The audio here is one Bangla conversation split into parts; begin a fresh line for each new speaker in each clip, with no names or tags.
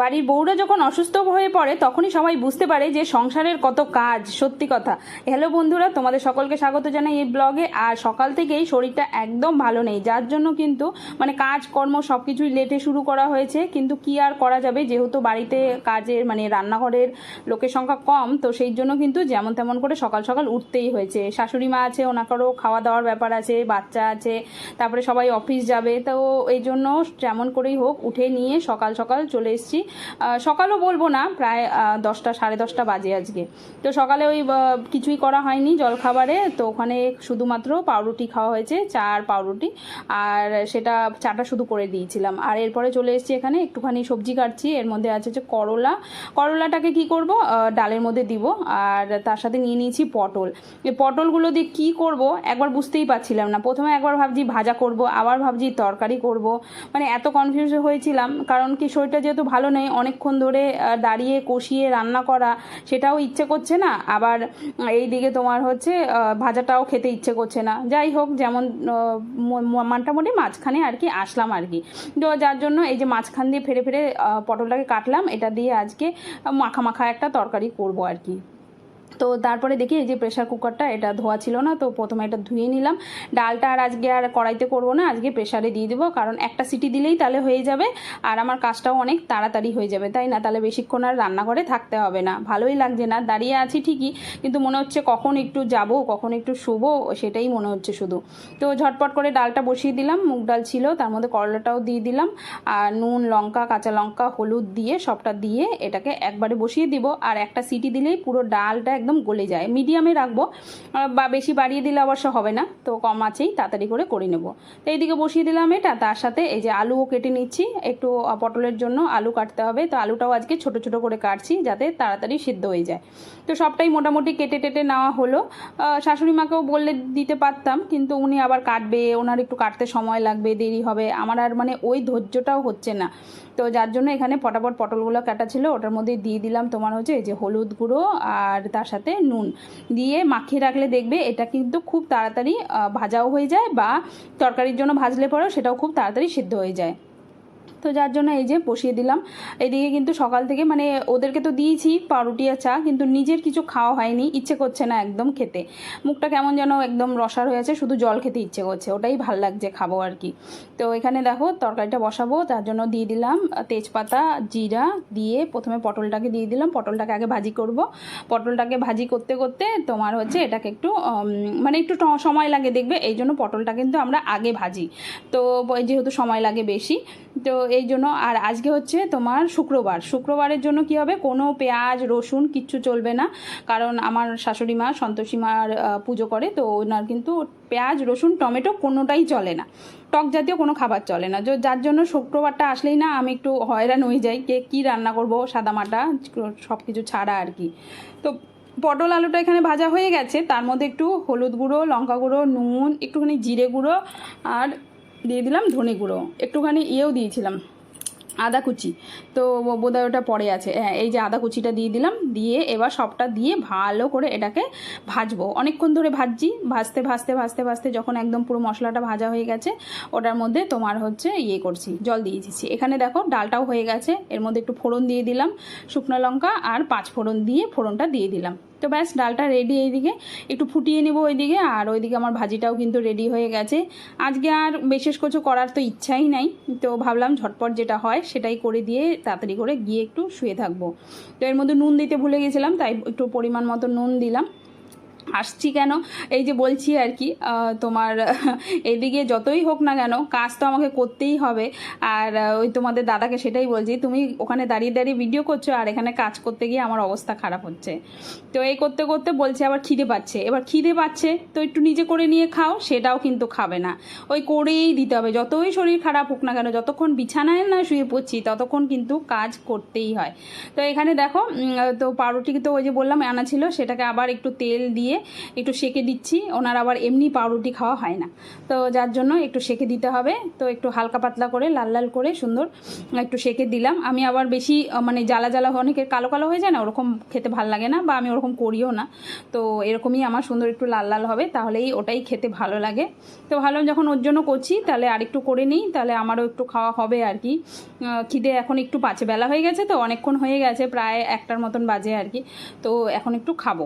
বাড়ির বউরা যখন অসুস্থ হয়ে পড়ে, তখনই সবাই বুঝতে পারে যে সংসারের কত কাজ। সত্যি কথা। হ্যালো বন্ধুরা, তোমাদের সকলকে স্বাগত জানাই এই ব্লগে। আর সকাল থেকেই শরীরটা একদম ভালো নেই। যার জন্য কিন্তু মানে কাজ কর্ম সব কিছুই লেটে শুরু করা হয়েছে। কিন্তু কি আর করা যাবে? যেহেতু বাড়িতে কাজের মানে রান্নাঘরের লোকের সংখ্যা কম, তো সেই জন্য কিন্তু যেমন তেমন করে সকাল সকাল উঠতেই হয়েছে। শাশুড়ি মা আছে, ওনাকারও খাওয়া দাওয়ার ব্যাপার আছে, বাচ্চা আছে, তারপরে সবাই অফিস যাবে। তো এই জন্য যেমন করেই হোক, উঠে নিয়ে সকাল সকাল চলে এসেছি। সকালও বলব না, প্রায় দশটা, সাড়ে দশটা বাজে আজকে। তো সকালে ওই কিছুই করা হয়নি জলখাবারে, তো ওখানে শুধুমাত্র পাউরুটি খাওয়া হয়েছে, চা আর পাউরুটি। আর সেটা চাটা শুধু করে দিয়েছিলাম। আর এরপরে চলে এসেছি এখানে, একটুখানি সবজি কাটছি, এর মধ্যে আছে হচ্ছে করলা। করলাটাকে কি করব? ডালের মধ্যে দিব, আর তার সাথে নিয়ে নিয়েছি পটল। এই পটলগুলো দিয়ে কি করব? একবার বুঝতেই পারছিলাম না। প্রথমে একবার ভাবছি ভাজা করব, আবার ভাবছি তরকারি করব। মানে এত কনফিউজ হয়েছিলাম, কারণ কি শরীরটা যেহেতু ভালো নেই অনেকক্ষণ ধরে দাঁড়িয়ে কষিয়ে রান্না করা, সেটাও ইচ্ছে করছে না। আবার এই দিকে তোমার হচ্ছে ভাজাটাও খেতে ইচ্ছে করছে না। যাই হোক, যেমন মোটামুটি মাঝখানে আর কি আসলাম আর কি। তো যার জন্য এই যে মাঝখান দিয়ে ফেরে ফেরে পটলটাকে কাটলাম, এটা দিয়ে আজকে মাখা মাখা একটা তরকারি করব আর কি। তো তারপরে দেখি এই যে প্রেশার কুকারটা এটা ধোয়া ছিল না, তো প্রথমে এটা ধুয়ে নিলাম। ডালটা আর আজকে আর কড়াইতে করব না, আজকে প্রেশারে দিয়ে দেবো, কারণ একটা সিটি দিলেই তাহলে হয়ে যাবে, আর আমার কাজটাও অনেক তাড়াতাড়ি হয়ে যাবে, তাই না? তাহলে বেশিক্ষণ আর রান্নাঘরে থাকতে হবে না। ভালোই লাগছে না, দাঁড়িয়ে আছি ঠিকই, কিন্তু মনে হচ্ছে কখন একটু যাব, কখন একটু শুবো, সেটাই মনে হচ্ছে শুধু। তো ঝটপট করে ডালটা বসিয়ে দিলাম, মুগ ডাল ছিল, তার মধ্যে করলাটাও দিয়ে দিলাম, আর নুন, লঙ্কা, কাঁচা লঙ্কা, হলুদ দিয়ে, সবটা দিয়ে এটাকে একবারে বসিয়ে দিব, আর একটা সিটি দিলেই পুরো ডালটা একদম গলে যায়। মিডিয়ামে রাখব বা বেশি বাড়িয়ে দিলে অবশ্য হবে না, তো কম আছেই, তাড়াতাড়ি করে করে নেব। তো এইদিকে বসিয়ে দিলাম এটা, তার সাথে এই যে আলুও কেটে নিচ্ছি, একটু পটলের জন্য আলু কাটতে হবে। তো আলুটাও আজকে ছোট ছোট করে কাটছি যাতে তাড়াতাড়ি সিদ্ধ হয়ে যায়। তো সবটাই মোটামুটি কেটে টেটে নেওয়া হলো। শাশুড়ি মাকেও বললে দিতে পারতাম, কিন্তু উনি আবার কাটবে, ওনার একটু কাটতে সময় লাগবে, দেরি হবে। আমার আর মানে ওই ধৈর্যটাও হচ্ছে না। তো যার জন্য এখানে ফটাফট পটলগুলো কাটা ছিল, ওটার মধ্যে দিয়ে দিলাম, তোমার হচ্ছে এই যে হলুদ গুঁড়ো, আর তার সাথে নুন দিয়ে মাখিয়ে রাখলে দেখবে এটা কিন্তু খুব তাড়াতাড়ি ভাজাও হয়ে যায় বা তরকারির জন্য ভাজলে পরেও সেটাও খুব তাড়াতাড়ি সিদ্ধ হয়ে যায়। তো যার জন্য এই যে বসিয়ে দিলাম। এদিকে কিন্তু সকাল থেকে মানে ওদেরকে তো দিয়েছি পাউরুটি আর চা, কিন্তু নিজের কিছু খাওয়া হয়নি, ইচ্ছে করছে না একদম খেতে। মুখটা কেমন যেন একদম রসার হয়েছে শুধু জল খেতে ইচ্ছে করছে, ওটাই ভালো লাগছে খাব আর কি। তো এখানে দেখো তরকারিটা বসাবো, তার জন্য দিয়ে দিলাম তেজপাতা, জিরা, দিয়ে প্রথমে পটলটাকে দিয়ে দিলাম। পটলটাকে আগে ভাজি করব। পটলটাকে ভাজি করতে করতে তোমার হচ্ছে এটাকে একটু মানে একটু সময় লাগে দেখবে, এই জন্য পটলটা কিন্তু আমরা আগে ভাজি। তো যেহেতু সময় লাগে বেশি, তো এই জন্য, আর আজকে হচ্ছে তোমার শুক্রবার। শুক্রবারের জন্য কি হবে? কোনো পেঁয়াজ, রসুন কিচ্ছু চলবে না। কারণ আমার শাশুড়ি মা, সন্তোষী মার পুজো করে, তো ওনার কিন্তু পেঁয়াজ, রসুন, টমেটো কোনোটাই চলে না। টক জাতীয় কোনো খাবার চলে না। যার জন্য শুক্রবারটা আসলেই না, আমি একটু হয়রান হয়ে যাই কে কী রান্না করব সাদামাটা সব কিছু ছাড়া আর কি। তো পটল আলুটা এখানে ভাজা হয়ে গেছে। তার মধ্যে একটু হলুদ গুঁড়ো, লঙ্কা গুঁড়ো, নুন, একটুখানি জিরে গুঁড়ো, আর দিয়ে দিলাম ধনে গুঁড়ো। একটুখানি ইয়েও দিয়েছিলাম, আদা কুচি। তো বোধহয় ওটা পরে আছে। হ্যাঁ এই যে আদা কুচিটা দিয়ে দিলাম, দিয়ে এবার সবটা দিয়ে ভালো করে এটাকে ভাজবো। অনেকক্ষণ ধরে ভাজছি, ভাজতে ভাজতে ভাজতে ভাজতে যখন একদম পুরো মশলাটা ভাজা হয়ে গেছে, ওটার মধ্যে তোমার হচ্ছে ইয়ে করছি, জল দিয়ে দিচ্ছি। এখানে দেখো ডালটাও হয়ে গেছে, এর মধ্যে একটু ফোড়ন দিয়ে দিলাম, শুকনো লঙ্কা আর পাঁচ ফোড়ন দিয়ে ফোড়নটা দিয়ে দিলাম। তো ব্যাস, ডালটা রেডি এইদিকে। একটু ফুটিয়ে নেব ওইদিকে, আর ওইদিকে আমার ভাজিটাও কিন্তু রেডি হয়ে গেছে। আজকে আর বিশেষ কিছু করার তো ইচ্ছাই নাই, তো ভাবলাম ঝটপট যেটা হয় সেটাই করে দিয়ে তাড়াতাড়ি করে গিয়ে একটু শুয়ে থাকব। তো এর মধ্যে নুন দিতে ভুলে গেছিলাম, তাই একটু পরিমাণ মতো নুন দিলাম। আসছি কেন? এই যে বলছি আর কি তোমার এদিকে যতই হোক না কেন, কাজ তো আমাকে করতেই হবে। আর ওই তোমাদের দাদাকে সেটাই বলছি, তুমি ওখানে দাঁড়িয়ে দাঁড়িয়ে ভিডিও করছ আর এখানে কাজ করতে গিয়ে আমার অবস্থা খারাপ হচ্ছে। তো এই করতে করতে বলছে আবার খিদে পাচ্ছে। এবার খিদে পাচ্ছে, তো একটু নিজে করে নিয়ে খাও, সেটাও কিন্তু খাবে না। ওই করেই দিতে হবে, যতই শরীর খারাপ হোক না কেন, যতক্ষণ বিছানায় না শুয়ে পড়ছি, ততক্ষণ কিন্তু কাজ করতেই হয়। তো এখানে দেখো তো পাউরুটি তো ওই যে বললাম, আনা ছিল, সেটাকে আবার একটু তেল দিয়ে দিয়ে একটু সেকে দিচ্ছি। ওনার আবার এমনি পাউরুটি খাওয়া হয় না। তো যার জন্য একটু সেকে দিতে হবে। তো একটু হালকা পাতলা করে, লাল লাল করে সুন্দর একটু সেকে দিলাম। আমি আবার বেশি মানে জ্বালা জ্বালা অনেকের কালো কালো হয়ে যায় না, ওরকম খেতে ভালো লাগে না বা আমি ওরকম করিও না। তো এরকমই আমার সুন্দর একটু লাল লাল হবে, তাহলেই ওটাই খেতে ভালো লাগে। তো ভালো যখন ওর জন্য করছি, তাহলে আরেকটু করে নিই, তাহলে আমারও একটু খাওয়া হবে আর কি। খিদে এখন একটু পাচ্ছে বেলা হয়ে গেছে তো, অনেকক্ষণ হয়ে গেছে, প্রায় একটার মতন বাজে আর কি। তো এখন একটু খাব।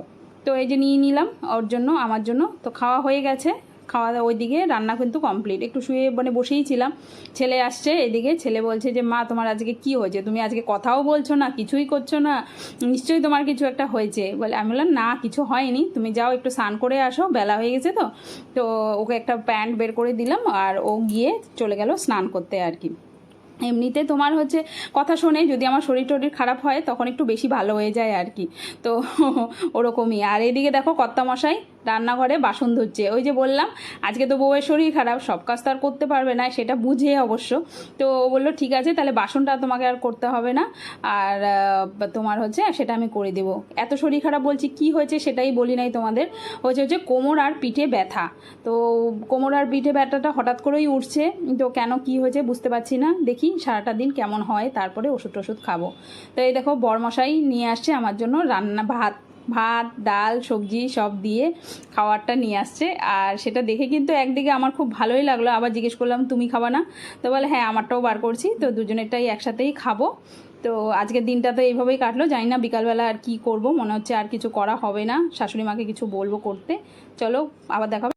তো এই যে নিয়ে নিলাম, ওর জন্য, আমার জন্য। তো খাওয়া হয়ে গেছে। খাওয়া দাওয়া ওইদিকে, রান্না কিন্তু কমপ্লিট একটু শুয়ে মানে বসেই ছিলাম। ছেলে আসছে এদিকে, ছেলে বলছে যে, মা, তোমার আজকে কি হয়েছে? তুমি আজকে কথাও বলছো না, কিছুই করছ না। নিশ্চয়ই তোমার কিছু একটা হয়েছে। বলে, আমি বললাম, না, কিছু হয়নি। তুমি যাও, একটু স্নান করে আসো। বেলা হয়ে গেছে তো। তো ওকে একটা প্যান্ট বের করে দিলাম আর ও গিয়ে চলে গেল স্নান করতে আর কি। এমনিতে তোমার হচ্ছে কথা শোনে যদি আমার শরীর টরীর খারাপ হয়, তখন একটু বেশি ভালো হয়ে যায় আর কি। তো, ওরকমই। আর এদিকে দেখো কর্তামশাই রান্নাঘরে বাসন ধুচ্ছে। ওই যে বললাম, আজকে তো বউয়ের শরীর খারাপ, সব কাজ তো আর করতে পারবে না, সেটা বুঝে অবশ্য। তো ও বলল, ঠিক আছে, তাহলে বাসনটা তোমাকে আর করতে হবে না। আর তোমার হচ্ছে, সেটা আমি করে দেবো। এত শরীর খারাপ বলছি, কি হয়েছে সেটাই বলি নাই তোমাদের। হচ্ছে হচ্ছে কোমর আর পিঠে ব্যথা। তো কোমর আর পিঠে ব্যথাটা হঠাৎ করেই উঠছে। তো কেন, কি হয়েছে বুঝতে পারছি না। দেখি সারাটা দিন কেমন হয়, তারপরে ওষুধ টষুধ খাব। তো এই দেখো, বরমশাই নিয়ে আসছে আমার জন্য রান্না ভাত। ভাত, ডাল, সবজি সব দিয়ে খাবারটা নিয়ে আসছে। আর সেটা দেখে কিন্তু একদিকে আমার খুব ভালোই লাগল। আবার জিজ্ঞেস করলাম, তুমি খাবা না? তো বলে হ্যাঁ আমারটাও বার করছি। তো দুজনেরটাই একসাথেই খাব। তো আজকের দিনটা তো এইভাবেই কাটলো। জানি না বিকালবেলা আর কি করব। মনে হচ্ছে আর কিছু করা হবে না। শাশুড়ি মাকে কিছু বলব করতে। চলো, আবার দেখা হবে।